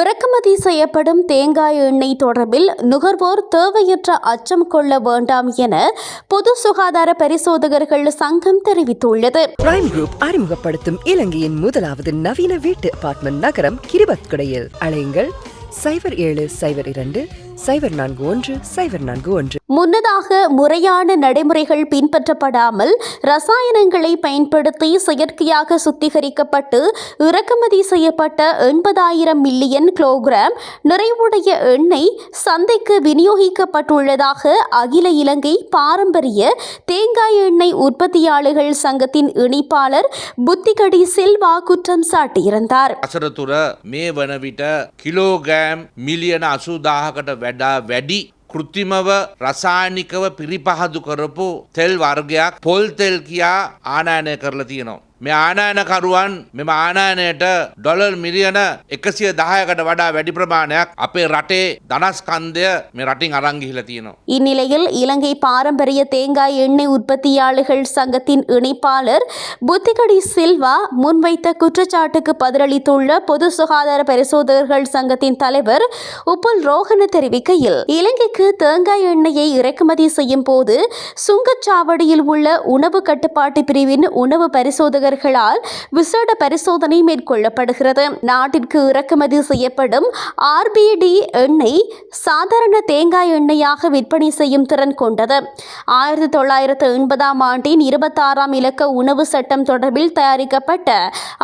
இறக்குமதி செய்யப்படும் தேங்காய் எண்ணெய் தொடர்பில் நுகர்வோர் தேவையற்ற அச்சம் கொள்ள வேண்டாம் என பொது சுகாதார பரிசோதகர்கள் சங்கம் தெரிவித்துள்ளது. பிரைம் குரூப் அறிமுகப்படுத்தும் இலங்கையின் முதலாவது நவீன வீட்டு அபார்ட்மெண்ட் நகரம் கிரிபத்குடையில். அழையுங்கள் சைபர் ஏழு சைபர் இரண்டு சைபர் நான்கு ஒன்று சைபர் நான்கு ஒன்று. முன்னதாக முறையான நடைமுறைகள் பின்பற்றப்படாமல் ரசாயனங்களை பயன்படுத்தி செயற்கையாக சுத்திகரிக்கப்பட்டு இறக்குமதி செய்யப்பட்ட எண்பதாயிரம் மில்லியன் கிலோகிராம் நிறைவுடைய எண்ணெய் சந்தைக்கு விநியோகிக்கப்பட்டுள்ளதாக அகில இலங்கை பாரம்பரிய தேங்காய் எண்ணெய் உற்பத்தியாளர்கள் சங்கத்தின் இணைப்பாளர் புத்திகடி சில்வா குற்றம் சாட்டியிருந்தார். கிலோகிராம் மில்லியன் அசுதாகட்ட වන විට කිලෝගෑම් මිලියන අසූදාහකට වැඩා වැඩි කෘත්තිමව රසායනිකව පිරිපහදු කරපු තෙල් වර්ගයක් පොල් තෙල් කියා ආනායනය කරලා තියෙනවා. මේ ආනායනකරුවන් මෙම ආනායනයට ඩොලර් මිලියන එකසිය දහයකට වඩා වැඩි ප්‍රමාණයක් අපේ රටේ දනස්කන්දය මේ රටින් අරංගිහිල තියෙනවා. இந்நிலையில் இலங்கை பாரம்பரிய தேங்காய் எண்ணெய் உற்பத்தியாளர்கள் சங்கத்தின் இணைப்பாளர் புத்திகடி சில்வா முன்வைத்த குற்றச்சாட்டுக்கு பதிலளித்துள்ள பொது சுகாதார பரிசோதகர்கள் சங்கத்தின் தலைவர் உப்புல் ரோஹன தெரிவிக்கையில் இலங்கைக்கு தேங்காய் எண்ணெயை இறக்குமதி செய்யும் போது சுங்கச்சாவடியில் உள்ள உணவு கட்டுப்பாட்டு பிரிவின் உணவு பரிசோதகர்களால் விசேட பரிசோதனை மேற்கொள்ளப்படுகிறது. நாட்டிற்கு இறக்குமதி செய்யப்படும் ஆர்பிடி எண்ணெய் சாதாரண தேங்காய் எண்ணெயாக விற்பனை செய்யும் திறன் கொண்டது. ஆயிரத்தி தொள்ளாயிரத்து எண்பதாம் ஆண்டின் இருபத்தாறாம் இலக்க உணவு சட்டம் தொடர்பில் தயாரிக்கப்பட்ட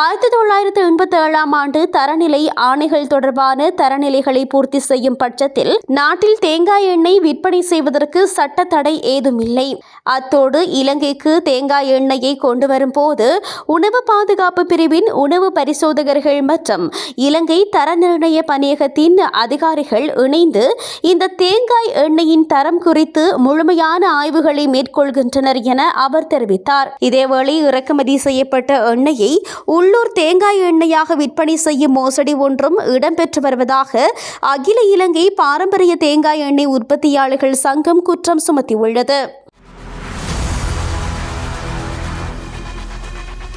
ஆயிரத்தி தொள்ளாயிரத்து எண்பத்தி ஏழாம் ஆண்டு தரநிலை ஆணைகள் தொடர்பான தரநிலைகளை பூர்த்தி செய்யும் பட்சத்தில் நாட்டில் தேங்காய் எண்ணெய் விற்பனை செய்வதற்கு சட்ட தடை ஏதுமில்லை. அத்தோடு இலங்கைக்கு தேங்காய் எண்ணெயை கொண்டு வரும்போது உணவு பாதுகாப்பு பிரிவின் உணவு பரிசோதகர்கள் மற்றும் இலங்கை தர நிர்ணய பணியகத்தின் அதிகாரிகள் இணைந்து இந்த தேங்காய் எண்ணெயின் தரம் குறித்து முழுமையான ஆய்வுகளை மேற்கொள்கின்றனர் என அவர் தெரிவித்தார். இதேவேளை இறக்குமதி செய்யப்பட்ட எண்ணெயை உள்ளூர் தேங்காய் எண்ணெயாக விற்பனை செய்யும் மோசடி ஒன்றும் இடம்பெற்று வருவதாக அகில இலங்கை பாரம்பரிய தேங்காய் எண்ணெய் உற்பத்தியாளர்கள் சங்கம் குற்றம் சுமத்தியுள்ளது.